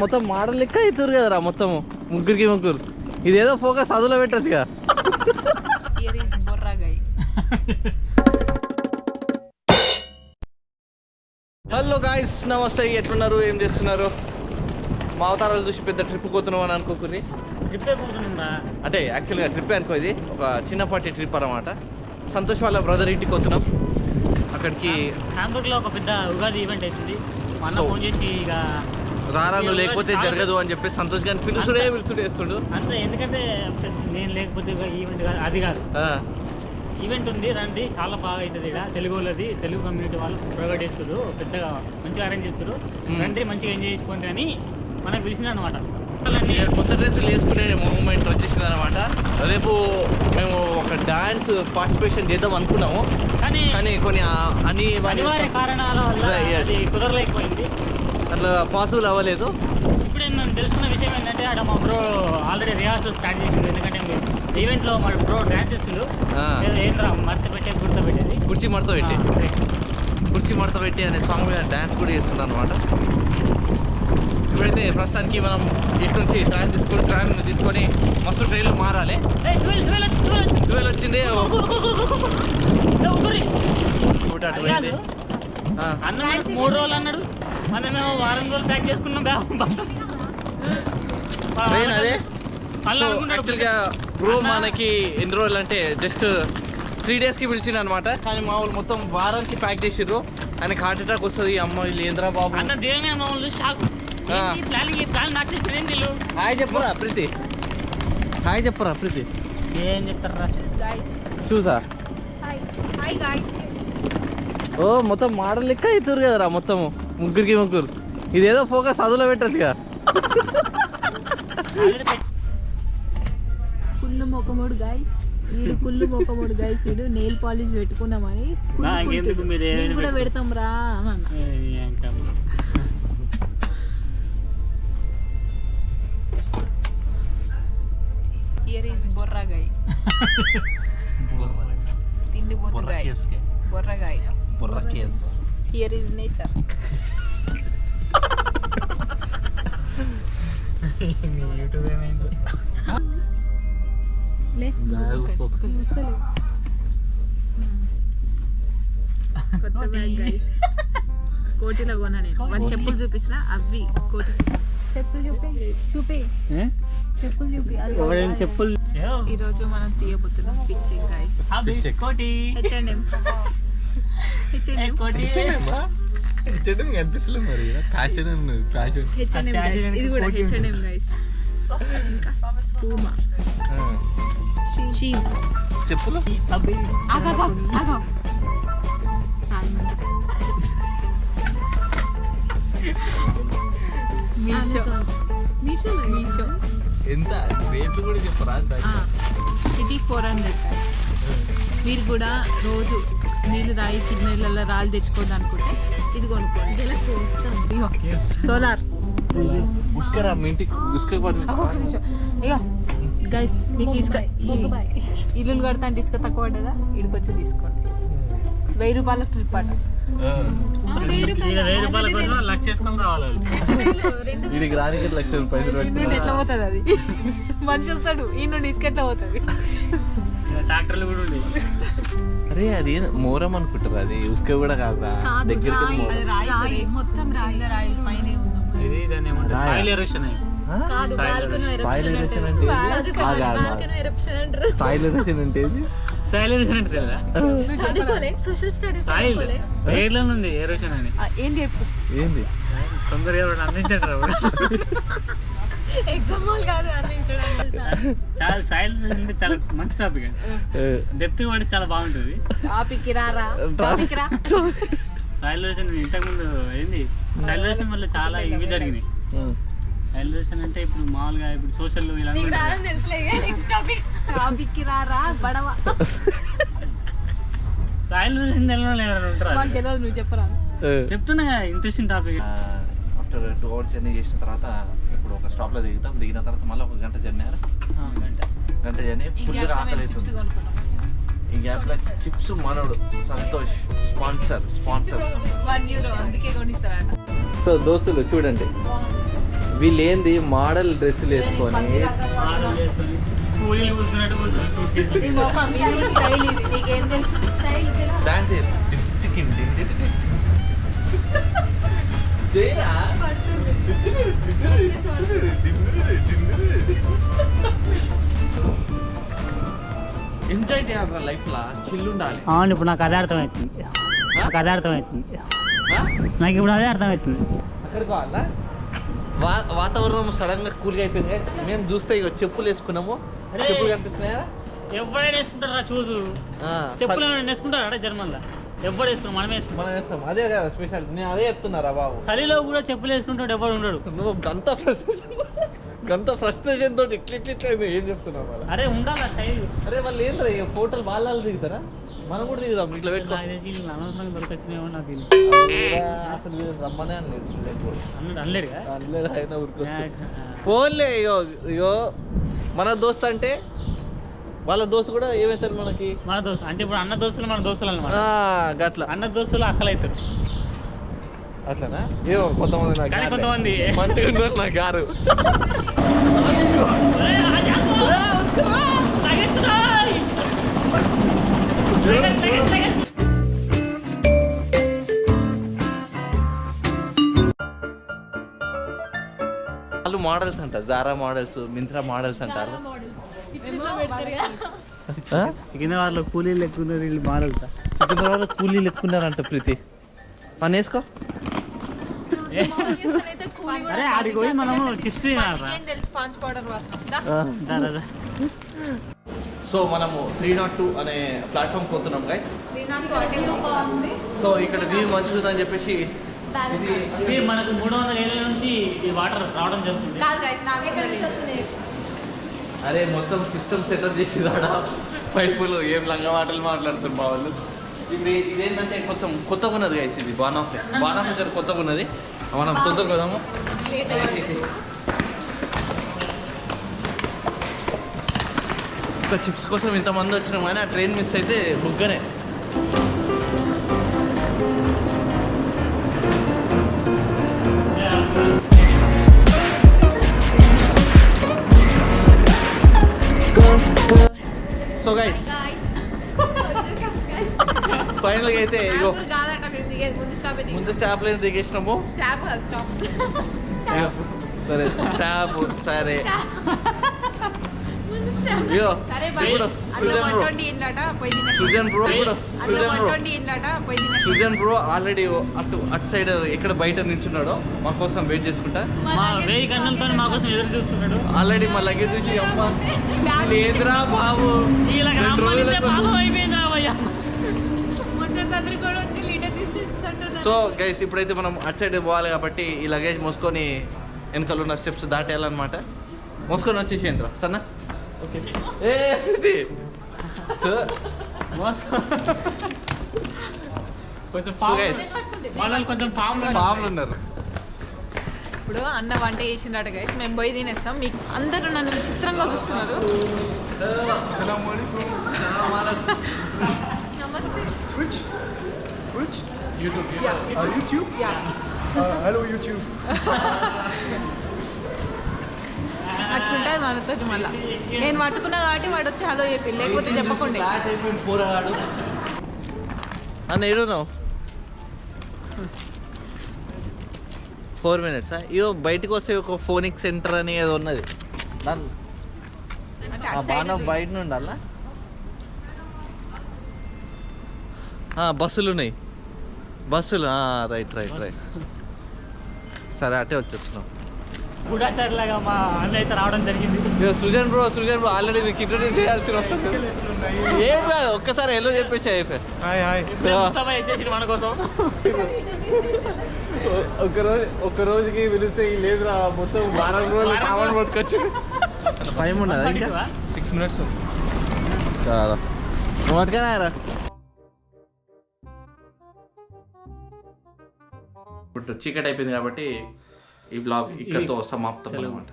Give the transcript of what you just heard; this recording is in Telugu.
మొత్తం మోడల్ లెక్క అవుతారు కదరా మొత్తం ముగ్గురికి ముగ్గురు. ఇదేదో ఫోకస్ చదువులో is Borra guy. Hello guys నమస్తే ఎట్లున్నారు? ఏం చేస్తున్నారు? మా అవతారాలు చూసి పెద్ద ట్రిప్ పోతున్నాం అని ట్రిప్పే పోతున్నాంరా అంటే యాక్చువల్గా ట్రిప్ అనుకో ఇది. ఒక చిన్నపాటి ట్రిప్ అన్నమాట. సంతోష్ వాళ్ళ బ్రదర్ ఇంటికి వస్తున్నాం అక్కడికి హ్యాంబర్గ్లో ఒక పెద్ద ఉగాది ఈవెంట్ అవుతుంది మా అన్న So- ఫోన్ చేసి ఇక రారా నువ్వు లేకపోతే జరగదు అని చెప్పి సంతోష్ గారిని పిలుచుడే పిలుచుడే వేస్తుడు ఎందుకంటే నేను లేకపోతే ఈవెంట్ కాదు అది కాదు. ఈవెంట్ ఉంది రండి చాలా బాగా అవుతుంది ఇక్కడ తెలుగు వాళ్ళది తెలుగు కమ్యూనిటీ వాళ్ళు ప్రొవైడ్ చేస్తారు పెద్దగా మంచిగా అరేంజ్ చేస్తారు. రండి మంచిగా ఎంజాయ్ చేసుకోండి అని మనకు పిలిచిన అనమాట కొత్త డ్రెస్సులు వేసుకునే మూమెంట్ వచ్చేసింది అనమాట రేపు మేము ఒక డాన్స్ పార్టిసిపేషన్ చేద్దాం అనుకున్నాము. కానీ కానీ కొన్ని అని అనివార్య కారణాల వల్ల Yes. అది కుదరలేకపోయింది. అట్లా పాసిబుల్ అవ్వలేదు. ఇప్పుడు నేను తెలుసుకున్న విషయం ఏంటంటే ఆడ మా బ్రో ఆల్రెడీ రిహార్సల్ స్టార్ట్ చేసిండు. ఎందుకంటే ఈవెంట్లో మా బ్రో డాన్స్ చేస్తుండు ఆ. ఏంద్రా మర్త పెట్టే గుర్తు పెట్టేది. కుర్చీ మడత పెట్టి. కుర్చీ మడత పెట్టి అనే సాంగ్ మీద డాన్స్ కూడా చేస్తున్నాను అనమాట ఇప్పుడైతే ప్రస్తుతానికి మనం ఇటు నుంచి ట్రైన్ తీసుకొని ట్రైన్ తీసుకొని మస్తు ట్రైన్లు మారాలి. ట్వెల్వ్ వచ్చింది. మూడు రోజులు అన్నాడు. మనమేమో వారం రోజులు ప్యాక్ చేసుకున్నాం ట్రైన్ అదే. యాక్చువల్గా బ్రో మనకి ఎన్ని రోజులు అంటే జస్ట్ త్రీ డేస్కి పిలిచిండు అనమాట కానీ మా వాళ్ళు మొత్తం వారానికి ప్యాక్ చేసిర్రు. ఆయనకి హార్ట్ అటాక్ వస్తుంది. అమ్మ వీళ్ళు ఏంద్రా బాబు? అన్న దేవనే షాక్ హాయ్ చెప్పురా ప్రీతి. హాయ్ చెప్పురా ప్రీతి. ఏం చెప్తారా. చూసా. ఓ మొత్తం మోడల్ లెక్క అవుతారు కదరా మొత్తం ముగ్గురికి ముగ్గురు. ఇదేదో ఫోకస్ చదువులో పెట్టచ్చుగా. కుళ్ళు మొక్కమోడు గైస్ వీడు కుళ్ళు మొక్కమోడు గైస్ వీడు నెయిల్ పాలిష్ పెట్టుకున్నామని కూడా పెడతాం రా హియర్ ఈస్ తిండి పోతు guy Borra guy here is nature YouTube ఏమైంది లే. కొత్త బ్యాగ్ గైస్ కోటిలో కొన్నా నేను వాడి చెప్పులు చూపించిన అవి కోటి చెప్పులు చూపే చూపే. చెప్పులు చూపి. ఎవరైనా చెప్పులు ఈ రోజు మనం తీయబోతున్నాం pitching guys Koti? H and M H and M Koti మరి. Fashion fashion. హెచ్ఎండ్ఎం గైస్ ఇది కూడా హెచ్ఎండ్ఎం గైస్ ఇంకా పూమా చెప్పులు? ఆగా ఆగా. మీషో. మీషో మీషో. ఎంత? రేట్లు కూడా చెప్పరా? ఇది ఫోర్ హండ్రెడ్. మీరు కూడా రోజు నీళ్ళు తాగి చిన్న ఇళ్ళల్లో రాళ్ళు తెచ్చుకోవద్దు అనుకుంటే ఇది కొనుక్కోండి. సోలార్. ఉస్కరా మీ ఇంటికి ఉస్క ఇక గైస్ మీకు ఇసుక ఇల్లులు కడతా అంటే ఇసుక తక్కువ పడ్డదా? ఇడికి వచ్చి తీసుకోండి వెయ్యి రూపాయల ట్రిప్ అట. వెయ్యి రూపాయల. కోసం లక్ష చేసుకొని రావాలి వాళ్ళు. వీడికి రానికి లక్ష పైసలు ఎట్లా పోతుంది అది? మనిషి వస్తాడు ఈ నుండి ఇసుక ఎట్లా పోతుంది? ట్రాక్టర్లు కూడా ఉండేవి. అరే అది మోరం అనుకుంటారు అది? ఉస్క కూడా కాదురా. దగ్గరికి వెళ్ళి మోరం. రాయి మొత్తం రాయి. రాయి పైన ఇది దాన్ని ఏమంటారు? Soil erosion? కాదు సాయిల్ అంటే సాయిల్ ఎరేషన్ అంటే అంటే తెలియదా? చదువుకోలే సోషల్ స్టడీస్ సాయిల్ పేర్లో ఉంది ఎరోషన్ అని. ఏంటి చెప్పు? ఏంది? తొందరగా ఎవరు అందించారు ఎగ్జామ్ హాల్ కాదు అందించడం చాలా అంటే చాలా మంచి టాపిక్ ఏ, డెప్త్ పడి చాలా బాగుంటుంది. టాపిక్ రారా టాపిక్ రా. సాయిల్ ఎరోషన్ ఇంతకుముందు ఏంది? సాయిల్ ఎరోషన్ వల్ల చాలా ఇవి జరిగినాయి. ఎరోషన్ అంటే ఇప్పుడు మామూలుగా ఇప్పుడు సోషల్ ఇలా టాపిక్ రారా బడవ సాయిల్ తెలియదు నువ్వు చెప్పరా? ఏ. చెప్తున్నా interesting topic after two hours journey చేసిన తర్వాత ఇప్పుడు ఒక స్టాప్లో దిగుతాం. దిగిన తర్వాత మళ్ళీ ఒక గంట జర్నీ గంట. జర్నీ ఫుల్గా ఆకలి ఈ గ్యాప్లో చిప్స్ మనోడు సంతోష్ స్పాన్సర్ స్పాన్సర్ సో దోస్తులు చూడండి. వీళ్ళు ఏంది మోడల్ డ్రెస్సులు వేసుకొని. కూలీలు కూర్చున్నట్టు ఎంజాయ్ చేయాలి లైఫ్ లా. చిల్లు ఉండాలి. అవును ఇప్పుడు నాకు అదే అర్థమవుతుంది నాకు అదే అర్థమవుతుంది? నాకు ఇప్పుడు అదే అర్థమవుతుంది అక్కడికి వాళ్ళ వా వాతావరణం సడన్గా కూల్గా అయిపోయింది. మేము చూస్తే ఇక చెప్పులు వేసుకున్నాము. చెప్పులు కనిపిస్తున్నాయా? ఎవరైనా వేసుకుంటారా షూస్ ఆ, చెప్పులు వేసుకుంటారా జర్మన్లో? ఎవరు వేసుకున్నాం మనమే వేసుకుంటాం మనం వేస్తాం. అదే కదా స్పెషల్ నేను అదే చెప్తున్నారా బాబు. చలిలో కూడా చెప్పులు వేసుకుంటాడు ఎవరు ఉండడు. నువ్వు గంత గంత ఫ్రస్ట్రేషన్ తోటి ఇట్లా ఇట్లా ఇట్లా అయింది. ఏం చెప్తున్నావు వాళ్ళ అరే ఉండాలి స్టైల్? అరే వాళ్ళు ఏంద్రా ఇక ఫోటోలు వాళ్ళ దిగుతారా? మనం కూడా దిగుదాం ఇట్లా పెట్టుకో. అనవసరంగా దొరకొచ్చినేమో నాకు అసలు వీళ్ళు రమ్మనే అని స్టూడెంట్ కూడా అన్నాడు అనలేడుగా? అనలేదు ఆయన ఊరికి ఫోన్లే ఇగో ఇగో మన దోస్త్ అంటే వాళ్ళ దోస్తు కూడా ఏమవుతారు మనకి? మన దోస్తు అంటే ఇప్పుడు అన్న దోస్తులు మన దోస్తులు అనమాట ఆ, గట్ల. అన్న దోస్తులు అక్కలు అవుతారు. అట్లనా? ఏమో కొంతమంది నాకు. కొంతమంది. మంచిగా ఉన్నారు నాకు గారు వాళ్ళు మోడల్స్ అంట జారా మోడల్స్ మింత్రా మోడల్స్ అంటారు. వాళ్ళు కూలీలు ఎక్కువ వీళ్ళు మాడలుతా సికింద్రాబాద్ కూలీలు ఎక్కున్నారంట ప్రీతి. పని వేసుకో అరే ఆడికి పోయి మనము చిప్స్. సో మనము త్రీ నాట్ టూ అనే ప్లాట్ఫామ్ పోతున్నాం గైస్ సో ఇక్కడ వ్యూ మంచిదని చెప్పేసి ఇది మనకు మూడు వందల ఏళ్ళ నుంచి ఈ వాటర్ రావడం జరుగుతుంది. అరే మొత్తం సిస్టమ్ సెటప్ చేసి రాడా పైపులు ఏం లంగా మాటలు మాట్లాడుతున్నారు మా వాళ్ళు. ఇది ఇదేంటంటే కొంచెం కొత్తగా ఉన్నది గైస్ ఇది. బాణాఫ్ బాణాఫ్ దగ్గర కొత్తగా ఉన్నది మనం తొందరగా పోదాము? ఒక చిప్స్ కోసం ఇంతమంది వచ్చినాం కానీ ఆ ట్రైన్ మిస్ అయితే బుగ్గనే. సో గైస్ ఫైనల్గా అయితే ఇగో. దిగేది ముందు స్టాప్ ముందు స్టాప్ లైన్ దిగేసినాము. స్టాప్ సరే స్టాప్ సరే. Stop Sujan bro. 120 ఇండ్లట పోయి తినే సుజన్ బ్రో ఇప్పుడు అందులో సుజన్ బ్రో. 120 ఇండ్లట పోయి తినే సుజన్ బ్రో ఆల్రెడీ అటు అటు సైడ్ ఎక్కడ బయట నిల్చున్నాడో మా కోసం వెయిట్ చేసుకుంటా. మా వేయి కన్నులతో మా కోసం ఎదురు చూస్తున్నాడు. ఆల్రెడీ మా లగేజ్ చూసి అమ్మ లేదురా బాబు. సో గైస్ ఇప్పుడైతే మనం అటు సైడ్ పోవాలి కాబట్టి ఈ లగేజ్ మోసుకొని వెనకాల ఉన్న స్టెప్స్ దాటేయాలన్నమాట. మోసుకొని వచ్చేసేయండి రా. సన్న ఓకే ఏ. సో, కొంచెం పాములు ఉన్నారు. ఇప్పుడు అన్న వంట చేసిండట గైస్ మేము పోయి తినేస్తాం. మీకు అందరూ నన్ను విచిత్రంగా చూస్తున్నారు. నమస్తే. Twitch? Twitch? YouTube. Uh, YouTube? Uh, hello, YouTube. అట్లుంటుంది మనతో మళ్ళా నేను పట్టుకున్నా కాబట్టి వాడు వచ్చి హలో చెప్పి లేకపోతే చెప్పకుండా అన్న ఏడున్నావు ఫోర్ మినిట్స్ ఇగో బయటకు వస్తే ఒక ఫోనిక్ సెంటర్ అని ఏదో ఉన్నది ఆ బాగా బయట నుండి అలా బస్సులు ఉన్నాయి బస్సులు రైట్ రైట్ రైట్. సరే అటే వచ్చేస్తున్నాం. గూఢాచారులాగా మా అన్న అయితే రావడం జరిగింది. Srujan bro Srujan bro already మీకు ఇంట్రొడ్యూస్ చేయాల్సిన అవసరం లేదు. ఏం కాదు ఒక్కసారి ఎల్లో చెప్పేసి అయిపోయి మన కోసం. ఒక రోజు ఒక రోజుకి పిలిస్తే లేదురా మొత్తం వారం రోజులు సామాన్ పట్టుకొచ్చి టైం Six minutes. sir. చాలా. నువ్వు ఇప్పుడు చీకటి అయిపోయింది కాబట్టి ఈ బ్లాగ్ ఇక్కడతో సమాప్తం. అనమాట